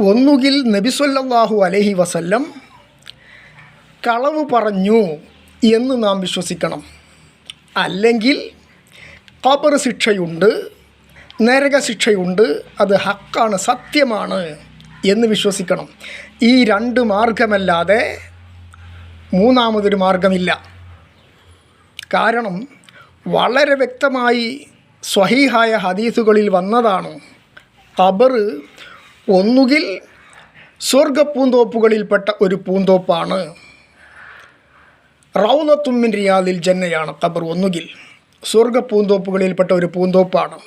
ഒന്നുകിൽ നബിസൊല്ലാഹു അലഹി വസല്ലം കളവ് പറഞ്ഞു എന്ന് നാം വിശ്വസിക്കണം. അല്ലെങ്കിൽ കബർ ശിക്ഷയുണ്ട് നരക ശിക്ഷയുണ്ട് അത് ഹക്കാണ് സത്യമാണ് എന്ന് വിശ്വസിക്കണം. ഈ രണ്ട് മാർഗമല്ലാതെ മൂന്നാമതൊരു മാർഗമില്ല. കാരണം വളരെ വ്യക്തമായി സ്വഹീഹായ ഹദീസുകളിൽ വന്നതാണ് ഖബർ ഒന്നുകിൽ സ്വർഗപ്പൂന്തോപ്പുകളിൽപ്പെട്ട ഒരു പൂന്തോപ്പാണ്. റൗനത്തുമ്മിൻ റിയാദിൽ ജന്നയാണ് ഖബർ ഒന്നുകിൽ സ്വർഗപ്പൂന്തോപ്പുകളിൽപ്പെട്ട ഒരു പൂന്തോപ്പാണ്.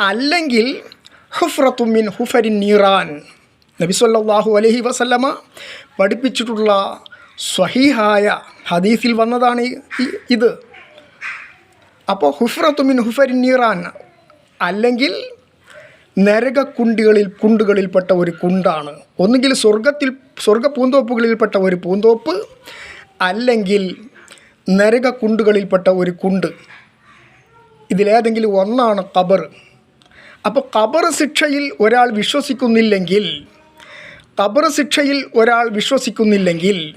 അല്ലെങ്കിൽ ഹുഫ്രത്തുമ്മിൻ ഹുഫരിൻ നീറാൻ നബിസ്വല്ലാഹു അലഹി വസല്ലമ പഠിപ്പിച്ചിട്ടുള്ള സ്വഹീഹായ ഹദീസിൽ വന്നതാണ് ഇത്. അപ്പോൾ ഹുഫ്രത്തുമിൻ ഹുഫരിൻ നീറാൻ അല്ലെങ്കിൽ നരകക്കുണ്ടികളിൽ കുണ്ടുകളിൽപ്പെട്ട ഒരു കുണ്ടാണ്. ഒന്നുകിൽ സ്വർഗത്തിൽ സ്വർഗ പൂന്തോപ്പുകളിൽപ്പെട്ട ഒരു പൂന്തോപ്പ് അല്ലെങ്കിൽ നരകക്കുണ്ടുകളിൽപ്പെട്ട ഒരു കുണ്ട്. ഇതിലേതെങ്കിലും ഒന്നാണ് കബർ അപ്പോൾ കബർ ശിക്ഷയിൽ ഒരാൾ വിശ്വസിക്കുന്നില്ലെങ്കിൽ കബർ ശിക്ഷയിൽ ഒരാൾ വിശ്വസിക്കുന്നില്ലെങ്കിൽ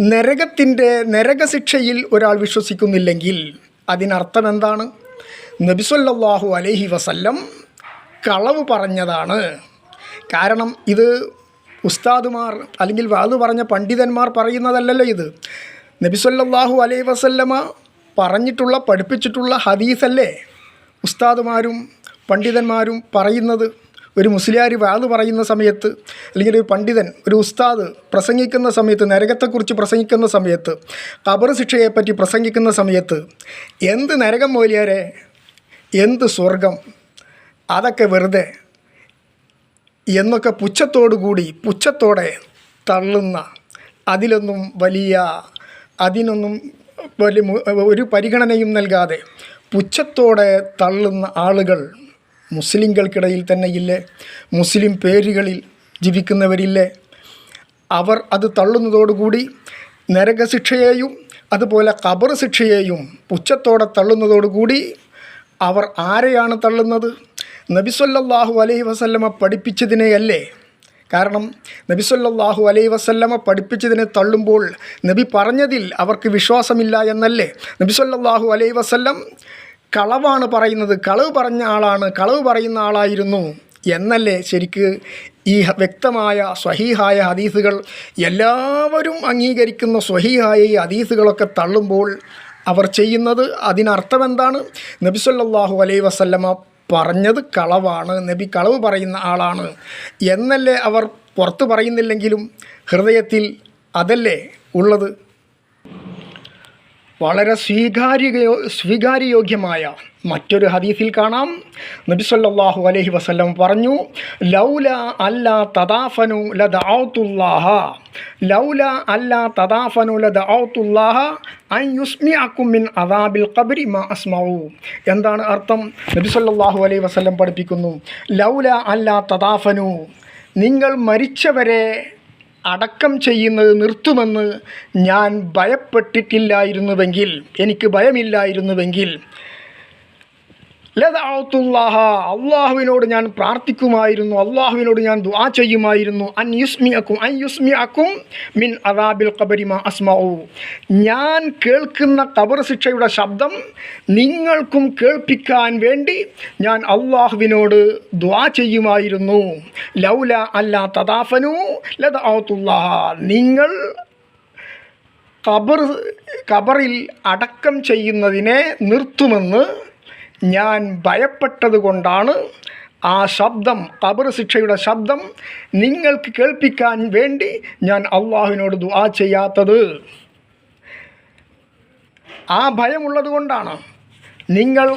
നരകത്തിന്റെ നരകശിക്ഷയിൽ ഒരാൾ വിശ്വസിക്കുന്നില്ലെങ്കിൽ അതിനർത്ഥം എന്താണ് നബിസൊല്ലാഹു അലഹി വസല്ലം കളവ് പറഞ്ഞതാണ്. കാരണം ഇത് ഉസ്താദുമാർ അല്ലെങ്കിൽ വാത് പറഞ്ഞ പണ്ഡിതന്മാർ പറയുന്നതല്ലല്ലോ ഇത്. നബിസ്വല്ലാഹു അലൈ വസല്ലമ പറഞ്ഞിട്ടുള്ള പഠിപ്പിച്ചിട്ടുള്ള ഹദീസല്ലേ? ഉസ്താദുമാരും പണ്ഡിതന്മാരും പറയുന്നത്. ഒരു മുസ്ലിയാർ വാത് പറയുന്ന സമയത്ത് അല്ലെങ്കിൽ ഒരു പണ്ഡിതൻ ഒരു ഉസ്താദ് പ്രസംഗിക്കുന്ന സമയത്ത് നരകത്തെക്കുറിച്ച് പ്രസംഗിക്കുന്ന സമയത്ത് കബർ ശിക്ഷയെപ്പറ്റി പ്രസംഗിക്കുന്ന സമയത്ത് എന്ത് നരകം മൂലിയാരെ? എന്ത് സ്വർഗം? അതൊക്കെ വെറുതെ എന്നൊക്കെ പുച്ഛത്തോടു കൂടി പുച്ഛത്തോടെ തള്ളുന്ന അതിലൊന്നും വലിയ അതിനൊന്നും വലിയ ഒരു പരിഗണനയും നൽകാതെ പുച്ഛത്തോടെ തള്ളുന്ന ആളുകൾ മുസ്ലിങ്ങൾക്കിടയിൽ തന്നെ ഇല്ലേ? മുസ്ലിം പേരുകളിൽ ജീവിക്കുന്നവരില്ലേ? അവർ അത് തള്ളുന്നതോടുകൂടി നരകശിക്ഷയെയും അതുപോലെ കബർ ശിക്ഷയെയും പുച്ഛത്തോടെ തള്ളുന്നതോടുകൂടി അവർ ആരെയാണ് തള്ളുന്നത്? നബിസൊല്ലാഹു അലൈഹി വസല്ലമ പഠിപ്പിച്ചതിനെയല്ലേ? കാരണം നബിസൊല്ലാഹു അലൈഹി വസല്ലമ പഠിപ്പിച്ചതിനെ തള്ളുമ്പോൾ നബി പറഞ്ഞതിൽ അവർക്ക് വിശ്വാസമില്ല എന്നല്ലേ? നബിസൊല്ലാഹു അലൈഹി വസല്ലം കളവാണ് പറയുന്നത് കളവ് പറഞ്ഞ ആളാണ് കളവ് പറയുന്ന ആളായിരുന്നു എന്നല്ലേ? ശരിക്ക് ഈ വ്യക്തമായ സ്വഹീഹായ ഹദീസുകൾ എല്ലാവരും അംഗീകരിക്കുന്ന സ്വഹീഹായ ഈ ഹദീസുകളൊക്കെ തള്ളുമ്പോൾ അവർ ചെയ്യുന്നത് അതിനർത്ഥം എന്താണ് നബിസല്ലാഹു അലൈ വസല്ലമ പറഞ്ഞത് കളവാണ് നബി കളവ് പറയുന്ന ആളാണ് എന്നല്ലേ അവർ പുറത്ത് പറയുന്നില്ലെങ്കിലും ഹൃദയത്തിൽ അതല്ലേ ഉള്ളത്? വളരെ സ്വീകാര്യ സ്വീകാര്യയോഗ്യമായ മറ്റൊരു ഹദീസിൽ കാണാം. നബി സല്ലല്ലാഹു അലൈഹി വസല്ലം പറഞ്ഞു ലൗല അല്ല തദാഫനു ലദഔത്തുല്ലാഹ ലൗല അല്ല തദാഫനു യുസ്മിഅകും മിൻ അദാബിൽ ഖബ്രി മാ അസ്മഉ. എന്താണ് അർത്ഥം? നബി സല്ലല്ലാഹു അലൈഹി വസല്ലം പഠിപ്പിക്കുന്നു ലൗല അല്ല തദാഫനു. നിങ്ങൾ മരിച്ചവരെ അടക്കം ചെയ്യുന്നത് നിർത്തുമെന്ന് ഞാൻ ഭയപ്പെട്ടിട്ടില്ലായിരുന്നുവെങ്കിൽ എനിക്ക് ഭയമില്ലായിരുന്നുവെങ്കിൽ ലതാത്തുല്ലാഹ അള്ളാഹുവിനോട് ഞാൻ പ്രാർത്ഥിക്കുമായിരുന്നു അള്ളാഹുവിനോട് ഞാൻ ദുആ ചെയ്യുമായിരുന്നു. അൻ യുസ്മി അക്കും അൻ യുസ്മി അക്കും മിൻ അദാബിൽ ഖബരിമ അസ്മാവു ഞാൻ കേൾക്കുന്ന ഖബർ ശിക്ഷയുടെ ശബ്ദം നിങ്ങൾക്കും കേൾപ്പിക്കാൻ വേണ്ടി ഞാൻ അള്ളാഹുവിനോട് ദുആ ചെയ്യുമായിരുന്നു. ലൗല അല്ല തദാഫനു ലതാത്തുല്ലാഹ നിങ്ങൾ ഖബർ ഖബറിൽ അടക്കം ചെയ്യുന്നതിനെ നിർത്തുമെന്ന് ഞാൻ ഭയപ്പെട്ടത് കൊണ്ടാണ് ആ ശബ്ദം ഖബർ ശിക്ഷയുടെ ശബ്ദം നിങ്ങൾക്ക് കേൾപ്പിക്കാൻ വേണ്ടി ഞാൻ അള്ളാഹുവിനോട് ദുആ ചെയ്യാത്തത്. ആ ഭയമുള്ളത് കൊണ്ടാണ് നിങ്ങൾ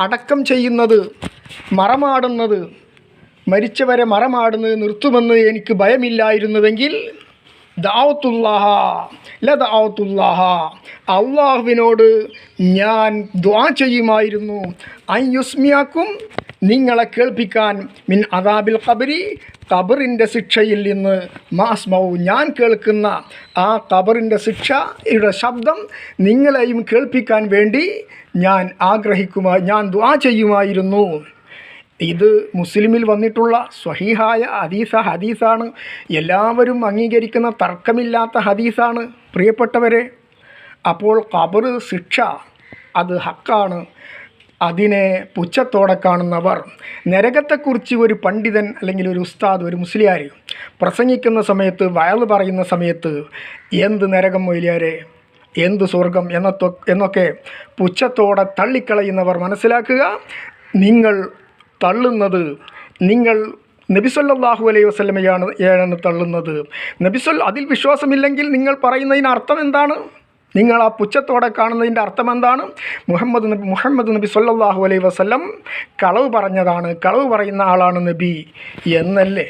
അടക്കം ചെയ്യുന്നത് മറമാടുന്നത് മരിച്ചവരെ മറമാടുന്നത് നിർത്തുമെന്ന് എനിക്ക് ഭയമില്ലായിരുന്നുവെങ്കിൽ ദാവത്തുല്ലാഹ ലദാവത്തുല്ലാഹ. അള്ളാഹുവിനോട് ഞാൻ ദ്വാ ചെയ്യുമായിരുന്നു. അയ്യുസ്മിയാക്കും നിങ്ങളെ കേൾപ്പിക്കാൻ മിൻ അദാബിൽ ഖബരി ഖബറിന്റെ ശിക്ഷയിൽ നിന്ന് മാസ്മൗ ഞാൻ കേൾക്കുന്ന ആ ഖബറിന്റെ ശിക്ഷയുടെ ശബ്ദം നിങ്ങളെയും കേൾപ്പിക്കാൻ വേണ്ടി ഞാൻ ആഗ്രഹിക്കുമാ ഞാൻ ദ്വാ ചെയ്യുമായിരുന്നു. ഇത് മുസ്ലിമിൽ വന്നിട്ടുള്ള സ്വഹീഹായ ഹദീസ ഹദീസാണ്. എല്ലാവരും അംഗീകരിക്കുന്ന തർക്കമില്ലാത്ത ഹദീസാണ്. പ്രിയപ്പെട്ടവരെ അപ്പോൾ ഖബർ ശിക്ഷ അത് ഹക്കാണ്. അതിനെ പുച്ഛത്തോടെ കാണുന്നവർ നരകത്തെക്കുറിച്ച് ഒരു പണ്ഡിതൻ അല്ലെങ്കിൽ ഒരു ഉസ്താദ് ഒരു മുസ്ലിയാർ പ്രസംഗിക്കുന്ന സമയത്ത് വയൽ പറയുന്ന സമയത്ത് എന്ത് നരകം മൊയിലിയാരെ? എന്ത് സ്വർഗം? എന്നൊക്കെ പുച്ഛത്തോടെ തള്ളിക്കളയുന്നവർ മനസ്സിലാക്കുക. നിങ്ങൾ തള്ളുന്നത് നിങ്ങൾ നബിസൊല്ലാഹു അലൈഹി വസ്ലമയാണ് ആണ് തള്ളുന്നത്. നബിസൊൽ അതിൽ വിശ്വാസമില്ലെങ്കിൽ നിങ്ങൾ പറയുന്നതിന് അർത്ഥം എന്താണ്? നിങ്ങൾ ആ പുച്ഛത്തോടെ കാണുന്നതിന്റെ അർത്ഥം എന്താണ്? മുഹമ്മദ് നബി മുഹമ്മദ് നബി സല്ലാഹു അലൈഹി വസ്ലം കളവ് പറഞ്ഞതാണ്. കളവ് പറയുന്ന ആളാണ് നബി എന്നല്ലേ?